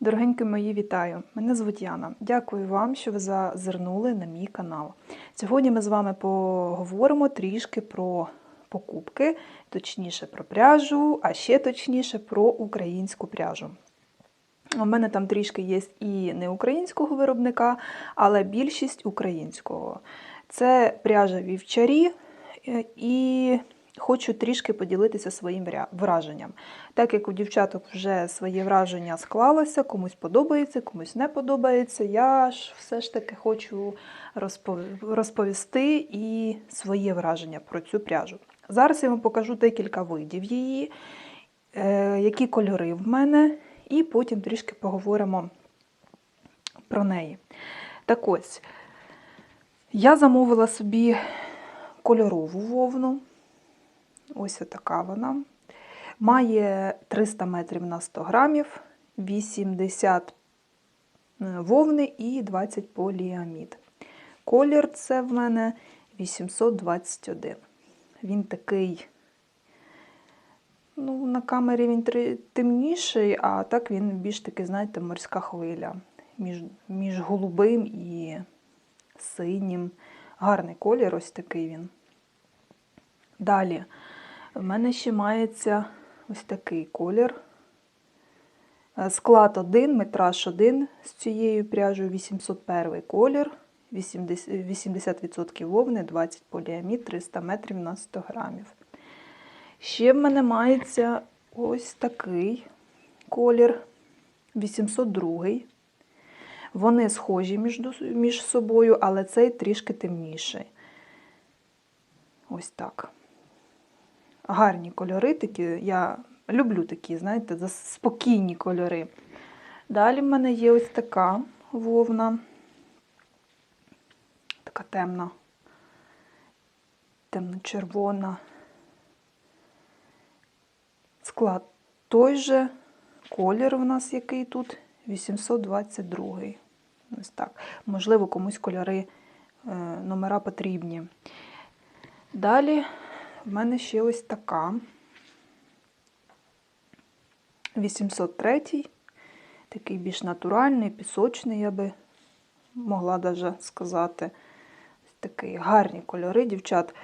Дорогенькі мої, вітаю! Мене звуть Яна. Дякую вам, що ви зазирнули на мій канал. Сьогодні ми з вами поговоримо трішки про покупки, точніше про пряжу, а ще точніше про українську пряжу. У мене там трішки є і не українського виробника, але більшість українського. Це пряжа вівчарі і хочу трішки поділитися своїм враженням. Так як у дівчаток вже своє враження склалося, комусь подобається, комусь не подобається. Я ж все ж таки хочу розповісти і своє враження про цю пряжу. Зараз я вам покажу декілька видів її, е, які кольори в мене, і потім трішки поговоримо про неї. Так ось, я замовила собі кольорову вовну. Ось така вона. Має 300 метрів на 100 грамів, 80 вовни і 20 поліамід. Колір це в мене 821. Він такий, ну, на камері він темніший, а так він більш такий, знаєте, морська хвиля. Між, між голубим і синім. Гарний колір, ось такий він. Далі. В мене ще мається ось такий колір. Е, Склад 1, метраж 1 з цією пряжею 801 колір, 80%, 80% вовни, 20 поліамід, 300 метрів на 100 грамів. Ще в мене мається ось такий колір 802. Вони схожі між, між собою, але цей трішки темніший. Ось так гарні кольори такі. Я люблю такі, знаєте, спокійні кольори. Далі в мене є ось така вовна, така темна, темно-червона. Склад той же, колір в нас який тут 822. Ось так. Можливо, комусь кольори е, номера потрібні. Далі в мене ще ось така. 803, такий більш натуральний, пісочний, я би могла даже сказати. Такий гарні кольори, дівчат.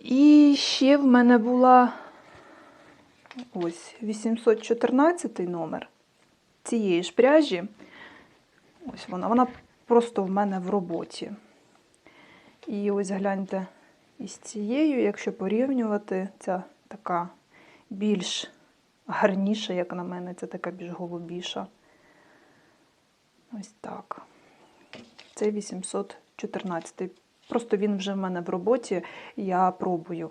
І ще в мене була ось 814 номер цієї ж пряжі. Ось вона. Вона просто в мене в роботі. І ось гляньте, із цією, якщо порівнювати, ця така більш гарніша, як на мене, це така більш голубіша. Ось так. Це 814. Просто він вже в мене в роботі, я пробую.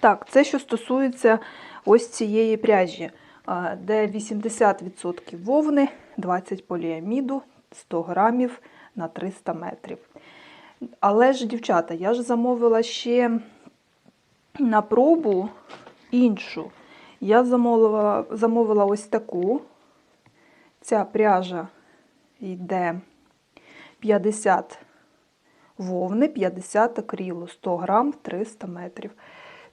Так, це що стосується ось цієї пряжі, де 80% вовни, 20 поліаміду, 100 грамів на 300 метрів. Але ж, дівчата, я ж замовила ще на пробу іншу. Я замовила, замовила ось таку. Ця пряжа йде 50 вовни, 50 акрилу, 100 грам, 300 метрів.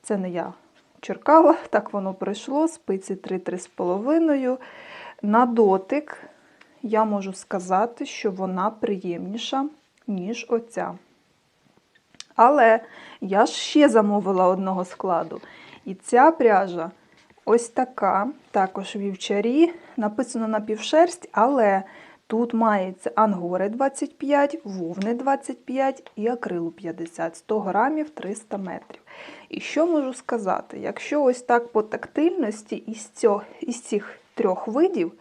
Це не я черкала, так воно пройшло, спиці 3-3,5. На дотик я можу сказати, що вона приємніша, ніж оця. Але я ж ще замовила одного складу. І ця пряжа ось така, також вівчарі, написано на півшерсть, але тут мається ангори 25, вовни 25 і акрилу 50, 100 грамів 300 метрів. І що можу сказати? Якщо ось так по тактильності із, цих трьох видів,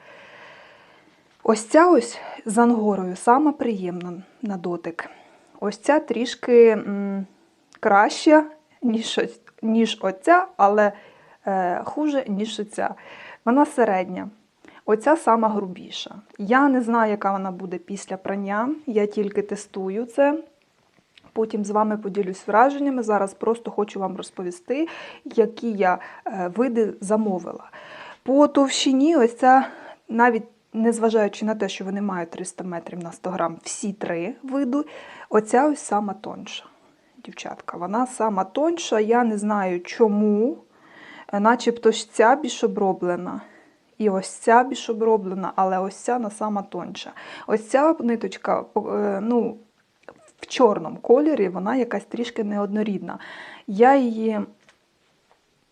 ось ця ось з ангорою сама приємна на дотик. Ось ця трішки м, краща, ніж, ніж оця, але е, хуже, ніж оця. Вона середня. Оця сама грубіша. Я не знаю, яка вона буде після прання. Я тільки тестую це. Потім з вами поділюсь враженнями. Зараз просто хочу вам розповісти, які я е, види замовила. По товщині, ось ця, навіть незважаючи на те, що вони мають 300 метрів на 100 грам, всі три види, оця ось сама тонша. дівчатка. Вона сама тоньша, я не знаю чому. Е, Начебто ж ця більш оброблена. І ось ця більш оброблена, але ось ця на сама тоньша. Ось ця ниточка, е, ну, в чорному кольорі, вона якась трішки неоднорідна. Я її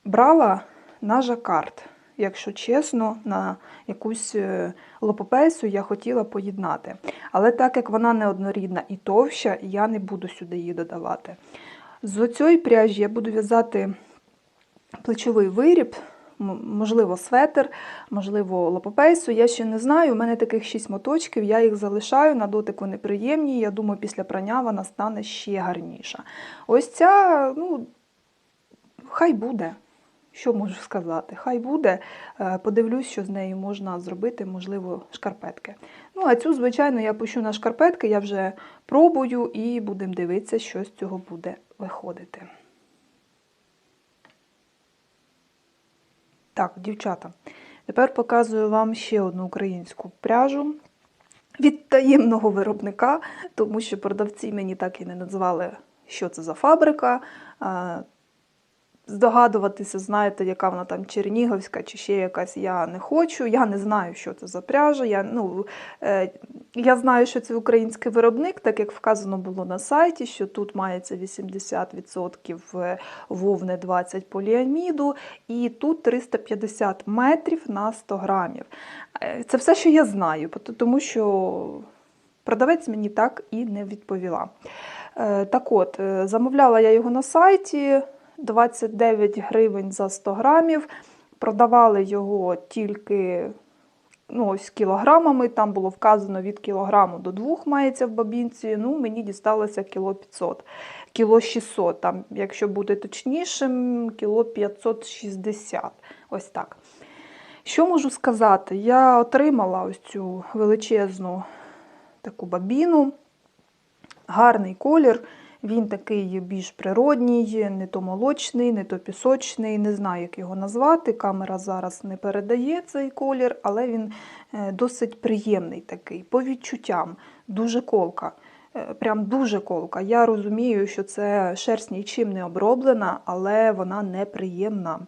брала на жакард, якщо чесно, на якусь е, лопопейсу я хотіла поєднати. Але так як вона неоднорідна і товща, я не буду сюди її додавати. З цієї пряжі я буду в'язати плечовий виріб, можливо, светр, можливо, лопопейсу. Я ще не знаю. У мене таких 6 моточків, я їх залишаю, на дотик вони приємні. Я думаю, після прання вона стане ще гарніша. Ось ця, ну, хай буде. Що можу сказати? Хай буде. Е, Подивлюсь, що з нею можна зробити, можливо, шкарпетки. Ну, а цю, звичайно, я пущу на шкарпетки, я вже пробую і будемо дивитися, що з цього буде виходити. Так, дівчата, тепер показую вам ще одну українську пряжу від таємного виробника, тому що продавці мені так і не назвали, що це за фабрика. Здогадуватися, знаєте, яка вона там чернігівська чи ще якась, я не хочу. Я не знаю, що це за пряжа. Я, ну, е, я знаю, що це український виробник, так як вказано було на сайті, що тут мається 80% вовни 20 поліаміду, і тут 350 метрів на 100 грамів. Е, Це все, що я знаю, тому що продавець мені так і не відповіла. Е, Так от, е, замовляла я його на сайті 29 гривень за 100 грамів. Продавали його тільки ну, ось кілограмами. Там було вказано від кілограму до 2 мається в бабінці. Ну, мені дісталося кіло 500, кіло 600. Там, якщо бути точнішим, кіло 560. Ось так. Що можу сказати? Я отримала ось цю величезну таку бабіну, гарний колір. Він такий більш природній, не то молочний, не то пісочний, не знаю, як його назвати. Камера зараз не передає цей колір, але він е, досить приємний такий, по відчуттям, дуже колка. Е, Прям дуже колка. Я розумію, що це шерсть нічим не оброблена, але вона неприємна.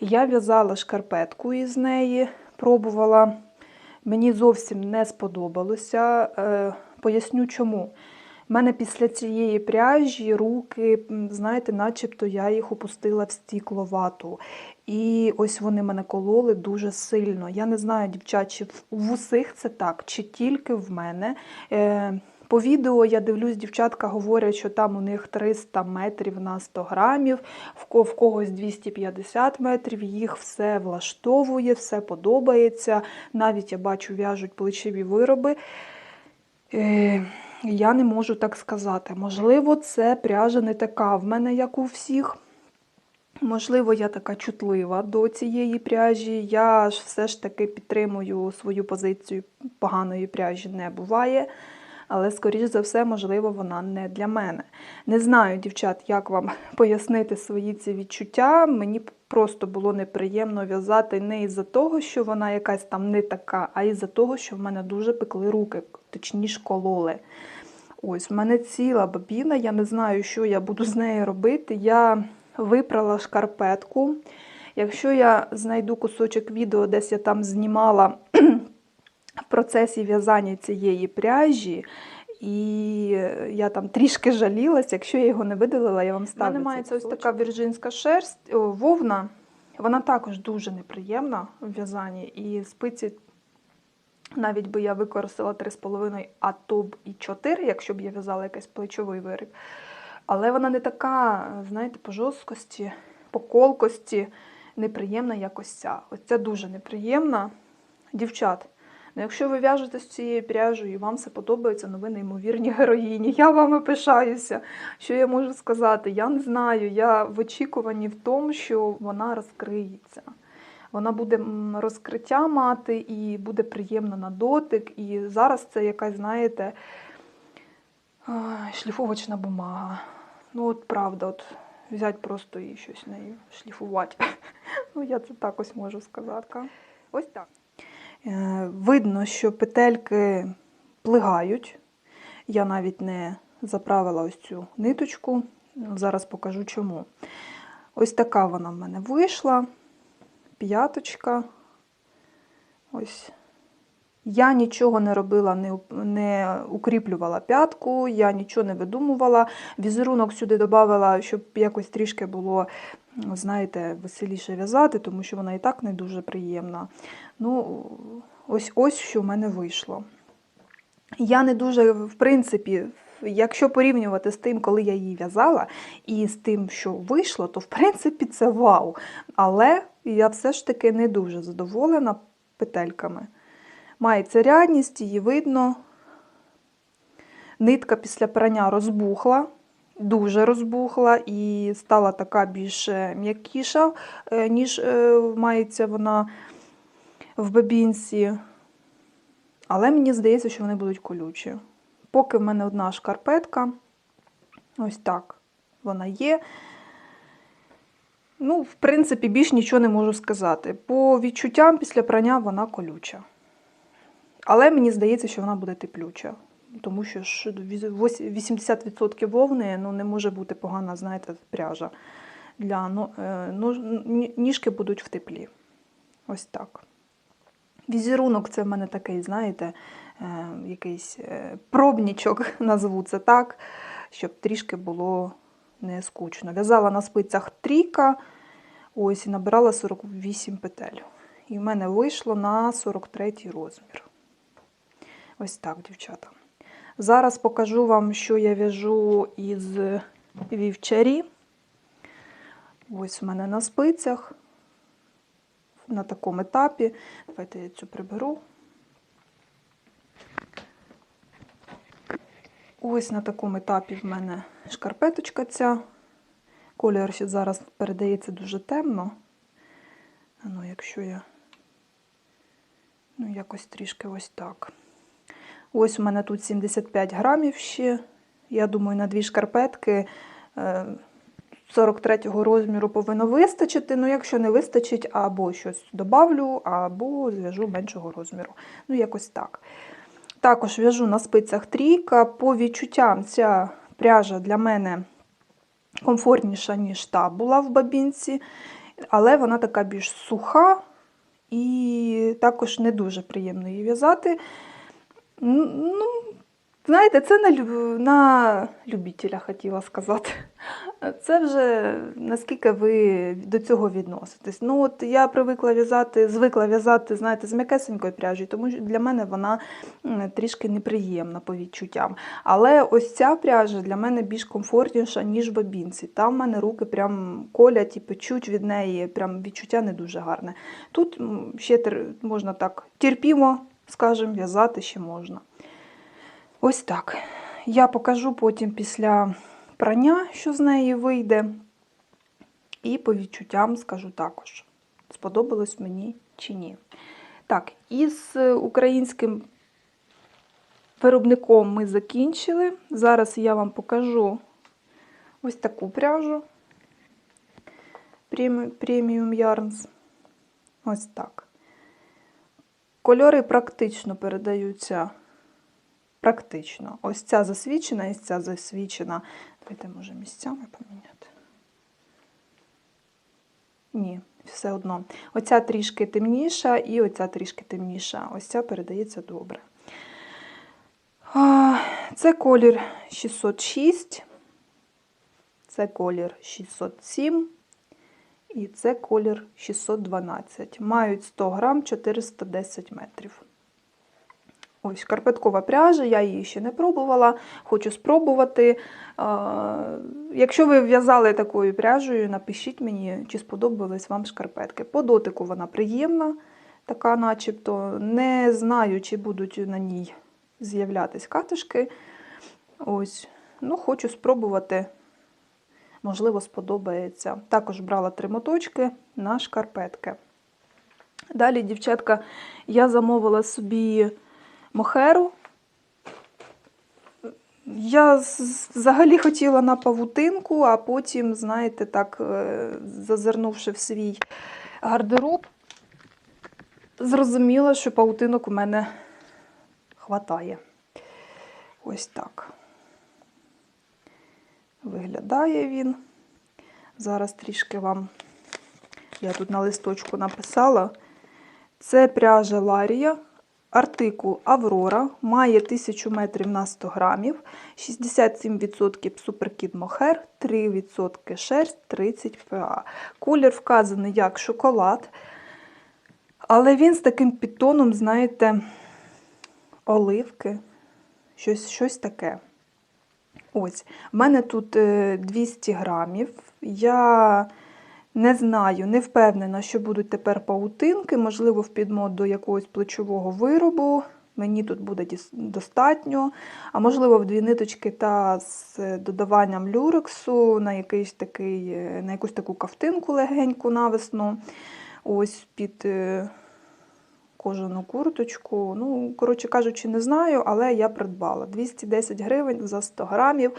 Я в'язала шкарпетку із неї, пробувала. Мені зовсім не сподобалося. Е, Поясню чому. У мене після цієї пряжі руки, знаєте, начебто я їх опустила в стікловату. І ось вони мене кололи дуже сильно. Я не знаю, дівчат, в- усіх це так, чи тільки в мене. Е, По відео я дивлюсь, дівчатка говорять, що там у них 300 метрів на 100 грамів, в когось 250 метрів, їх все влаштовує, все подобається. Навіть я бачу, в'яжуть плечові вироби. Я не можу так сказати. Можливо, це пряжа не така в мене, як у всіх. Можливо, я така чутлива до цієї пряжі. Я ж все ж таки підтримую свою позицію. Поганої пряжі не буває. Але, скоріш за все, можливо, вона не для мене. Не знаю, дівчат, як вам пояснити свої ці відчуття. Мені просто було неприємно в'язати не із-за того, що вона якась там не така, а із-за того, що в мене дуже пекли руки, точніше кололи. Ось, в мене ціла бабіна, я не знаю, що я буду з нею робити. Я випрала шкарпетку. Якщо я знайду кусочок відео, десь я там знімала в процесі в'язання цієї пряжі, і я там трішки жалілась, якщо я його не видалила, я вам ставлю. У мене мається ось така вірджинська шерсть, о, вовна. Вона також дуже неприємна в в'язанні, і спиці навіть би я використала 3,5, а то б і 4, якщо б я в'язала якийсь плечовий виріб. Але вона не така, знаєте, по жорсткості, по колкості неприємна, як ось ця. Ось ця дуже неприємна. Дівчат, ну якщо ви в'яжете з цією пряжею і вам все подобається, ну ви неймовірні героїні. Я вами пишаюся. Що я можу сказати? Я не знаю. Я в очікуванні в тому, що вона розкриється. Вона буде розкриття мати і буде приємна на дотик. І зараз це якась, знаєте, шліфовочна бумага. Ну, от правда, от взяти просто і щось нею шліфувати. Ну, я це так ось можу сказати. Ось так. Е, Видно, що петельки плигають. Я навіть не заправила ось цю ниточку. Зараз покажу чому. Ось така вона в мене вийшла. П'яточка. Ось. Я нічого не робила, не, не укріплювала п'ятку, я нічого не видумувала. Візерунок сюди додавала, щоб якось трішки було, знаєте, веселіше в'язати, тому що вона і так не дуже приємна. Ну, ось ось що в мене вийшло. Я не дуже, в принципі, якщо порівнювати з тим, коли я її в'язала, і з тим, що вийшло, то в принципі це вау. Але я все ж таки не дуже задоволена петельками. Мається рядність, її видно. Нитка після прання розбухла, дуже розбухла і стала така більш е, м'якіша, е, ніж е, мається вона в бабінці. Але мені здається, що вони будуть колючі. Поки в мене одна шкарпетка, ось так вона є. Ну, в принципі, більш нічого не можу сказати. По відчуттям після прання вона колюча. Але мені здається, що вона буде теплюча. Тому що ж 80% вовни ну, не може бути погана, знаєте, пряжа. Для, ну, е, ніжки будуть в теплі. Ось так. Візерунок це в мене такий, знаєте, е, якийсь е, пробнічок, назву це так, щоб трішки було не скучно. В'язала на спицях трійка, ось і набирала 48 петель. І в мене вийшло на 43 розмір. Ось так, дівчата. Зараз покажу вам, що я в'яжу із вівчарі. Ось в мене на спицях на такому етапі. Давайте я цю приберу. Ось на такому етапі в мене шкарпеточка ця. Колір ще зараз передається дуже темно. Ну, якщо я. Ну, якось трішки ось так. Ось у мене тут 75 грамів ще. Я думаю, на дві шкарпетки е, 43-го розміру повинно вистачити. Ну, якщо не вистачить, або щось добавлю, або зв'яжу меншого розміру. Ну, якось так. Також в'яжу на спицях трійка. По відчуттям ця пряжа для мене комфортніша, ніж та була в бабінці, але вона така більш суха і також не дуже приємно її в'язати. Ну, знаєте, це на, на любителя хотіла сказати. Це вже наскільки ви до цього відноситесь. Ну, от я привикла в'язати, звикла в'язати, знаєте, з м'якесенькою пряжею, тому що для мене вона трішки неприємна по відчуттям. Але ось ця пряжа для мене більш комфортніша, ніж бабінці. Там в мене руки прям колять і печуть від неї, прям відчуття не дуже гарне. Тут ще можна так терпімо, скажімо, в'язати ще можна. Ось так. Я покажу потім після прання, що з неї вийде. І по відчуттям скажу також, сподобалось мені чи ні. Так, із українським виробником ми закінчили. Зараз я вам покажу ось таку пряжу Premium Yarns. Ось так. Кольори практично передаються практично. Ось ця засвічена, і ця засвічена. Давайте, може, місцями поміняти. Ні, все одно. Оця трішки темніша і оця трішки темніша. Ось ця передається добре. Це колір 606, це колір 607 і це колір 612. Мають 100 грам 410 метрів. Ось шкарпеткова пряжа, я її ще не пробувала, хочу спробувати. Якщо ви в'язали такою пряжею, напишіть мені, чи сподобались вам шкарпетки. По дотику вона приємна, така начебто. Не знаю, чи будуть на ній з'являтись катишки. Ось, ну, хочу спробувати. Можливо, сподобається. Також брала три моточки на шкарпетки. Далі, дівчатка, я замовила собі мохеру. Я взагалі хотіла на павутинку, а потім, знаєте, так, е, зазирнувши в свій гардероб, зрозуміла, що павутинок у мене хватає. Ось так. виглядає він. Зараз трішки вам, я тут на листочку написала. Це пряжа Ларія, артикул Аврора, має 1000 метрів на 100 грамів, 67% суперкіт мохер, 3% шерсть, 30 ПА. Колір вказаний як шоколад, але він з таким підтоном, знаєте, оливки, щось, щось таке. Ось, в мене тут е, 200 грамів. Я не знаю, не впевнена, що будуть тепер паутинки, можливо, в підмот до якогось плечового виробу. Мені тут буде достатньо. А можливо, в дві ниточки та з додаванням люрексу на, якийсь такий, е, на якусь таку кафтинку легеньку навесну. Ось під е, кожану курточку. Ну, коротше кажучи, не знаю, але я придбала 210 гривень за 100 грамів.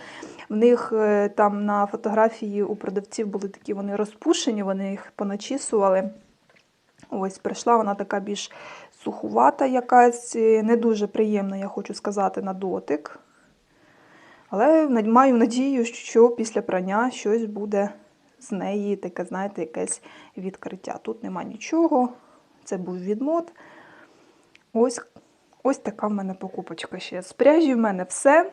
В них е, там на фотографії у продавців були такі вони розпушені, вони їх поначісували. Ось прийшла вона така більш сухувата, якась, е, не дуже приємна, я хочу сказати, на дотик. Але маю надію, що після прання щось буде з неї таке, знаєте, якесь відкриття. Тут нема нічого. Це був відмот. Ось, ось така в мене покупочка ще. З пряжі в мене все.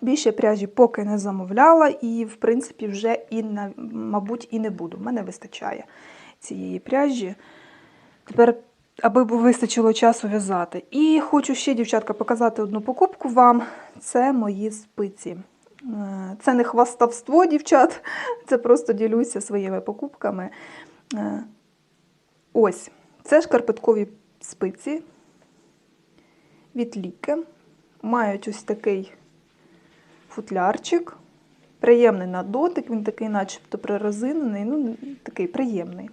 Більше пряжі поки не замовляла, і, в принципі, вже і, на- мабуть, і не буду. В мене вистачає цієї пряжі. Тепер, аби вистачило часу в'язати. І хочу ще, дівчатка, показати одну покупку вам. Це мої спиці. Е, Це не хвастовство, дівчат, це просто ділюся своїми покупками. Е, Ось, це шкарпеткові спиці від ліки. Мають ось такий футлярчик. Приємний на дотик, він такий, начебто прорезинений, ну, такий приємний.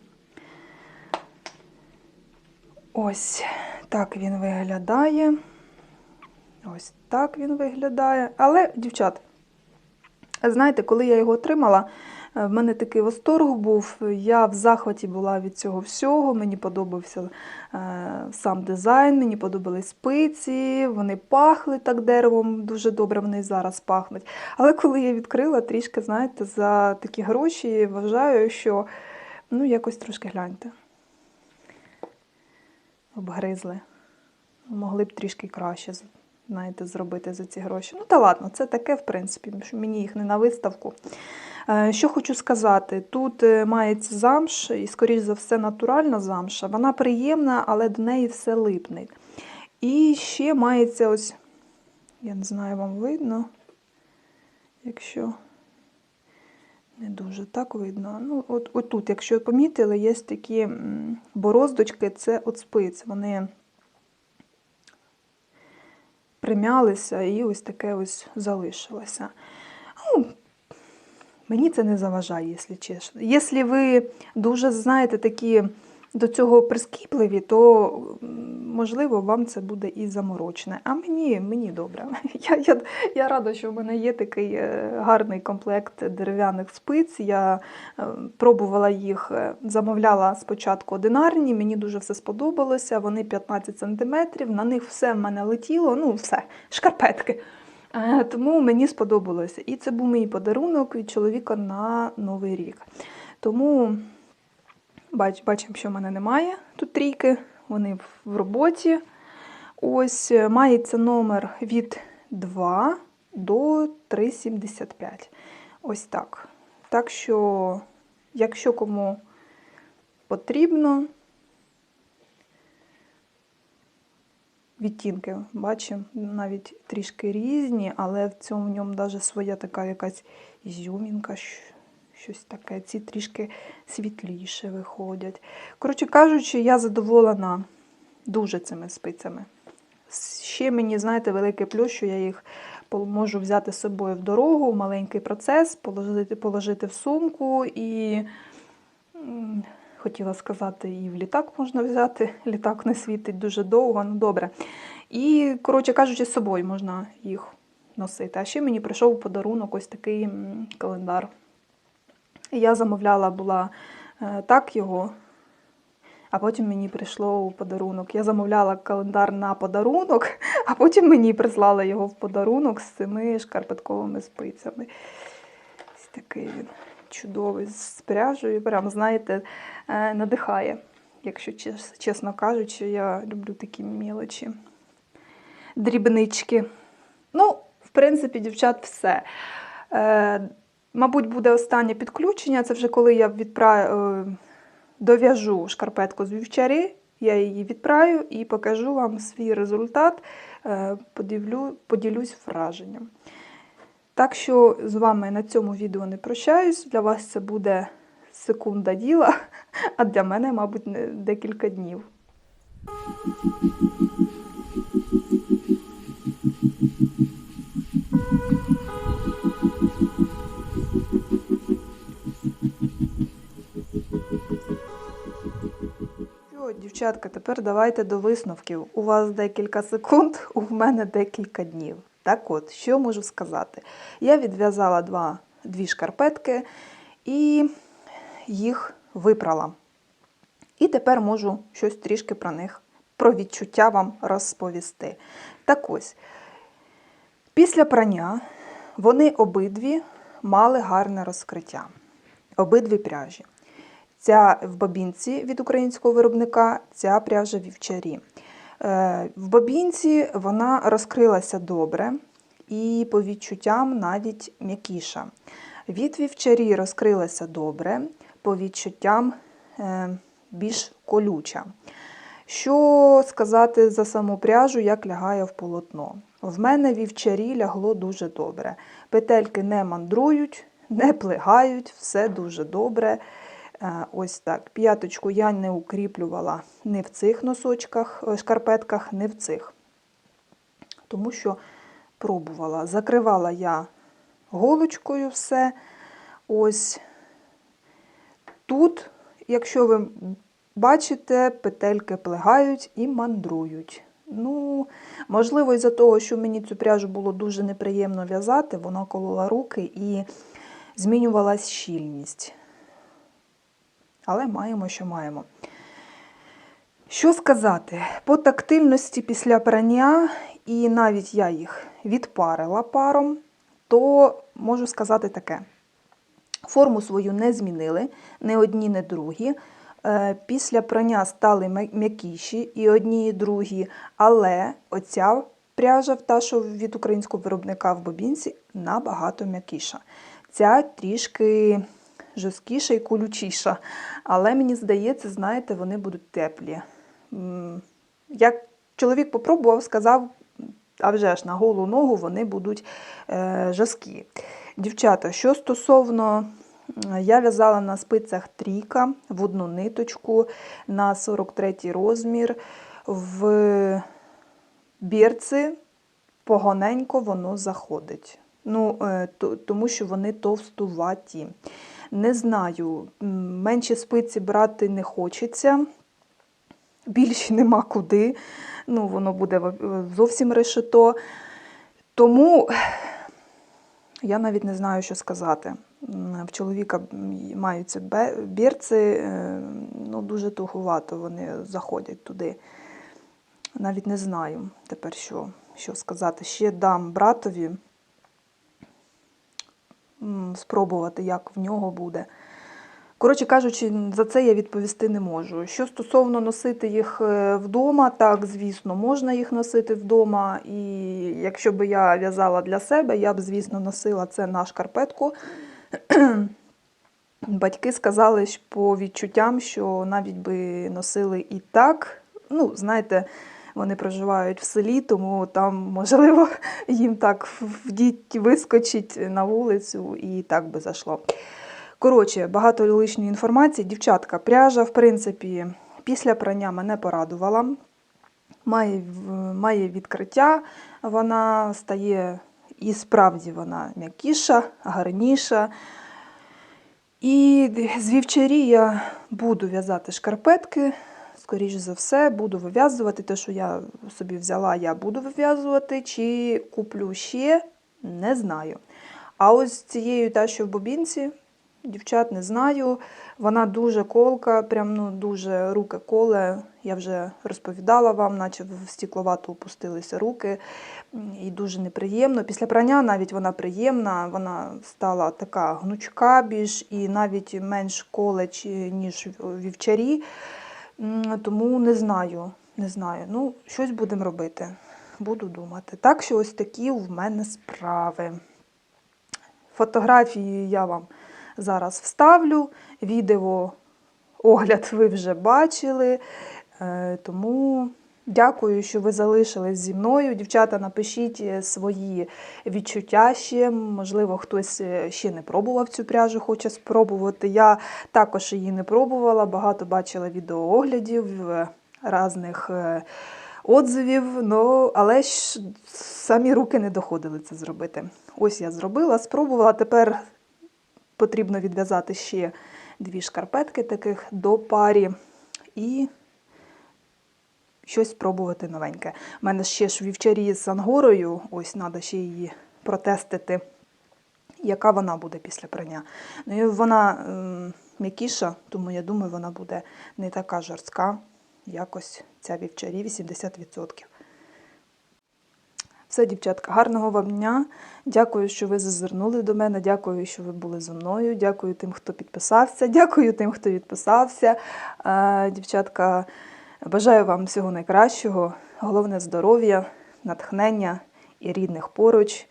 Ось так він виглядає. Ось так він виглядає. Але, дівчат, знаєте, коли я його отримала, в мене такий восторг був. Я в захваті була від цього всього. Мені подобався е, сам дизайн, мені подобались спиці, вони пахли так деревом, дуже добре вони зараз пахнуть. Але коли я відкрила, трішки, знаєте, за такі гроші вважаю, що ну, якось трошки гляньте. Обгризли. Могли б трішки краще знаєте, зробити за ці гроші. Ну, та ладно, це таке, в принципі, що мені їх не на виставку. Е, Що хочу сказати, тут е, мається замш, і, скоріш за все, натуральна замша. Вона приємна, але до неї все липне. І ще мається ось, я не знаю, вам видно, якщо не дуже так видно. Ну, от, от тут, якщо помітили, є такі бороздочки, це от спиць. Вони примялися і ось таке ось залишилося. Ну, мені це не заважає, якщо чесно. Якщо ви дуже знаєте такі до цього прискіпливі, то можливо вам це буде і заморочне. А мені, мені добре. Я, я, я рада, що в мене є такий е, гарний комплект дерев'яних спиць. Я е, пробувала їх, е, замовляла спочатку одинарні, мені дуже все сподобалося. Вони 15 см, на них все в мене летіло, ну все, шкарпетки. Е, Тому мені сподобалося. І це був мій подарунок від чоловіка на Новий рік. Тому бач, бачимо, що в мене немає тут трійки, вони в- роботі. Ось е, мається номер від 2 до 3,75. Ось так. Так що, якщо кому потрібно, відтінки бачимо, навіть трішки різні, але в цьому в ньому навіть своя така якась ізюмінка, щось таке. Ці трішки світліше виходять. Коротше кажучи, я задоволена дуже цими спицями. Ще мені, знаєте, великий плюс, що я їх можу взяти з собою в дорогу, маленький процес, положити, положити в сумку і. Хотіла сказати, і в літак можна взяти. Літак не світить дуже довго, ну добре. І, коротше кажучи, з собою можна їх носити. А ще мені прийшов у подарунок ось такий календар. Я замовляла була е, так його, а потім мені прийшло у подарунок. Я замовляла календар на подарунок, а потім мені прислали його в подарунок з цими шкарпетковими спицями. Ось Такий він чудовий з пряжею. Прям, знаєте, е, надихає. Якщо чесно кажучи, я люблю такі мілочі. Дрібнички. Ну, в принципі, дівчат, все. Е, мабуть, буде останнє підключення. Це вже коли я відпра... е, дов'яжу шкарпетку з вівчарі, я її відправлю і покажу вам свій результат, подивлю, поділюсь враженням. Так що з вами на цьому відео не прощаюсь. Для вас це буде секунда діла, а для мене, мабуть, декілька днів. Що, дівчатка, тепер давайте до висновків. У вас декілька секунд, у мене декілька днів. Так от, що можу сказати? Я відв'язала два, дві шкарпетки і їх випрала. І тепер можу щось трішки про них, про відчуття вам розповісти. Так ось, після прання вони обидві мали гарне розкриття. Обидві пряжі. Ця в бабінці від українського виробника, ця пряжа вівчарі. Е, В бабінці вона розкрилася добре і по відчуттям навіть м'якіша. Від вівчарі розкрилася добре, по відчуттям е, більш колюча. Що сказати за саму пряжу, як лягає в полотно? В мене вівчарі лягло дуже добре. Петельки не мандрують, не плигають, все дуже добре. Е, Ось так. П'яточку я не укріплювала ні в цих носочках, е, шкарпетках, ні в цих. Тому що пробувала. Закривала я голочкою все. Ось тут, якщо ви бачите, петельки плигають і мандрують. Ну, можливо, із-за того, що мені цю пряжу було дуже неприємно в'язати, вона колола руки і змінювалась щільність. Але маємо, що маємо. Що сказати? По тактильності після прання, і навіть я їх відпарила паром, то можу сказати таке. Форму свою не змінили, не одні, не другі. Е, Після прання стали м'якіші і одні, і другі, але оця пряжа, та, що від українського виробника в бобінці, набагато м'якіша. Ця трішки жорсткіша і колючіша. Але мені здається, знаєте, вони будуть теплі. Як чоловік попробував, сказав, а вже ж на голу ногу вони будуть е, жорсткі. Дівчата, що стосовно, я в'язала на спицях трійка в одну ниточку на 43 розмір. В бірці погоненько воно заходить. Ну, е, тому що вони товстуваті. Не знаю, менші спиці брати не хочеться, більші нема куди. Ну, воно буде зовсім решето. Тому я навіть не знаю, що сказати. В чоловіка маються бірці, е, ну, дуже тугувато вони заходять туди. Навіть не знаю тепер, що, що сказати. Ще дам братові спробувати, як в нього буде. Коротше кажучи, за це я відповісти не можу. Що стосовно носити їх е, вдома, так, звісно, можна їх носити вдома. І якщо б я в'язала для себе, я б, звісно, носила це на шкарпетку. Батьки сказали по відчуттям, що навіть би носили і так. Ну, знаєте, вони проживають в селі, тому там, можливо, їм так в діть вискочить на вулицю і так би зайшло. Коротше, багато лишньої інформації. Дівчатка, пряжа, в принципі, після прання мене порадувала. Має, має відкриття, вона стає і справді вона м'якіша, гарніша. І з вівчарі я буду в'язати шкарпетки, скоріш за все, буду вив'язувати. Те, що я собі взяла, я буду вив'язувати, чи куплю ще, не знаю. А ось цією та, що в бобінці, дівчат не знаю. Вона дуже колка, прям ну дуже руки коле. Я вже розповідала вам, наче в стікловату опустилися руки. І дуже неприємно. Після прання навіть вона приємна, вона стала така гнучка більш і навіть менш колеч, ніж вівчарі. Тому не знаю. Не знаю. Ну, щось будемо робити. Буду думати. Так що ось такі в мене справи. Фотографії я вам зараз вставлю. Відео огляд ви вже бачили. Е, Тому дякую, що ви залишились зі мною. Дівчата, напишіть е, свої відчуття ще. Можливо, хтось е, ще не пробував цю пряжу, хоче спробувати. Я також її не пробувала, багато бачила відеооглядів е, різних отзивів, ну, але ж самі руки не доходили це зробити. Ось я зробила, спробувала. Тепер потрібно відв'язати ще дві шкарпетки таких до парі і щось спробувати новеньке. У мене ще ж вівчарі з ангорою, ось треба ще її протестити, яка вона буде після прання. Ну, і вона м'якіша, тому я думаю, вона буде не така жорстка, якось ця вівчарі 80%. Все, дівчатка, гарного вам дня. Дякую, що ви зазирнули до мене. Дякую, що ви були зі мною. Дякую тим, хто підписався. Дякую тим, хто відписався. Е, Дівчатка, бажаю вам всього найкращого. Головне здоров'я, натхнення і рідних поруч.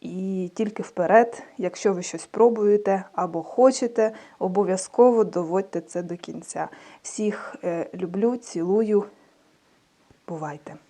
І тільки вперед, якщо ви щось пробуєте або хочете, обов'язково доводьте це до кінця. Всіх е, люблю, цілую. Бувайте!